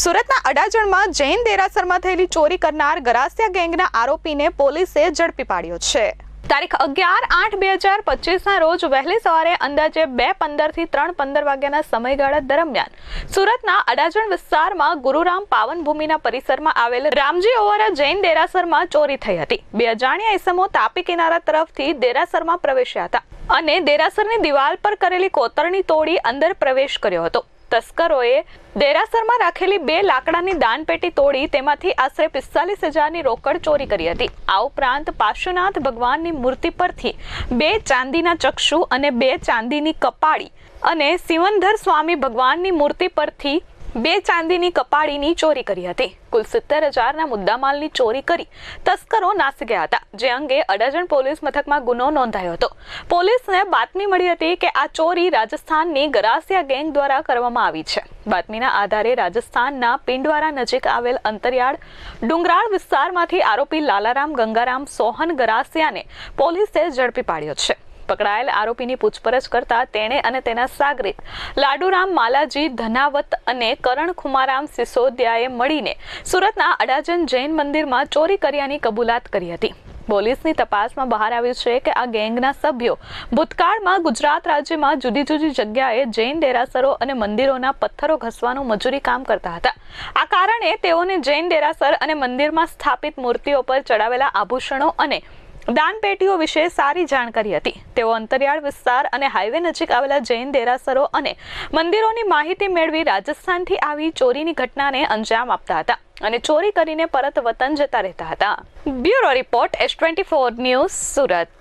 સુરતના અડાજણમાં જૈન દેરાસરમાં થયેલી ચોરી કરનાર ગરાસિયા ગેંગના આરોપીને પોલીસે ઝડપી પાડ્યો છે. તારીખ અગિયાર આઠ બે હજાર પચીસના રોજ વહેલી સવારે અંદાજે બે પંદરથી ત્રણ પંદર વાગ્યાના સમયગાળા દરમિયાન સુરતના અડાજણ વિસ્તારમાં ગુરુરામ પાવનભૂમિના પરિસરમાં આવેલ રામજી ઓવરા જૈન દેરાસરમાં ચોરી થઈ હતી. બે અજાણ્યા ઇસમો તાપી કિનારા તરફથી દેરાસરમાં પ્રવેશ્યા હતા અને દેરાસરની દિવાલ પર કરેલી કોતરણી તોડી અંદર પ્રવેશ કર્યો હતો. તસ્કરોએ દેરાસરમાં રાખેલી બે લાકડાની દાનપેટી તોડી તેમાંથી આશરે પિસ્તાલીસ હજારની રોકડ ચોરી કરી હતી. આ ઉપરાંત પાર્શ્વનાથ ભગવાનની મૂર્તિ પરથી બે ચાંદીના ચક્ષુ અને બે ચાંદીની કપાળી અને સિવંધર સ્વામી ભગવાનની મૂર્તિ પરથી બે ચાંદીની કપાળીની ચોરી કરી હતી. કુલ સિત્તેર હજારના મુદ્દામાલની ચોરી કરી તસ્કરો નાસી ગયા હતા, જે અંગે અડાજણ પોલીસ મથકમાં ગુનો નોંધાયો હતો. પોલીસને બાતમી મળી હતી કે આ ચોરી રાજસ્થાનની ગરાસિયા ગેંગ દ્વારા કરવામાં આવી છે. બાતમીના આધારે રાજસ્થાનના પિંડવારા નજીક આવેલ અંતરિયાળ ડુંગરાળ વિસ્તારમાંથી આરોપી લાલારામ ગંગારામ સોહન ગરાસિયાને પોલીસે ઝડપી પાડ્યો છે. પકડાયેલ આરોપીની પૂછપરછ કરતા તેણે અને તેના સાગરીત લાડુરામ માલાજી, ધનાવત અને કરણ ખુમારામ સિસોદિયાએ મળીને સુરતના અડાજન જૈન મંદિરમાં ચોરી કર્યાની કબૂલાત કરી હતી. પોલીસની તપાસમાં બહાર આવ્યું છે કે આ ગેંગના સભ્યો ભૂતકાળમાં ગુજરાત રાજ્યમાં જુદી જુદી જગ્યાએ જૈન દેરાસરો અને મંદિરોના પથ્થરો ઘસવાનું મજૂરી કામ કરતા હતા. આ કારણે તેઓને જૈન દેરાસર અને મંદિરમાં સ્થાપિત મૂર્તિઓ પર ચડાવેલા આભૂષણો અને દાનપેટીઓ વિશે સારી જાણકારી હતી. તેઓ અંતરિયાળ વિસ્તાર અને હાઈવે નજીક આવેલા જૈન દેરાસરો અને મંદિરોની માહિતી મેળવી રાજસ્થાનથી આવી ચોરીની ઘટનાને અંજામ આપતા હતા અને ચોરી કરીને પરત વતન જતા રહેતા હતા. Bureau report S twenty four news Surat.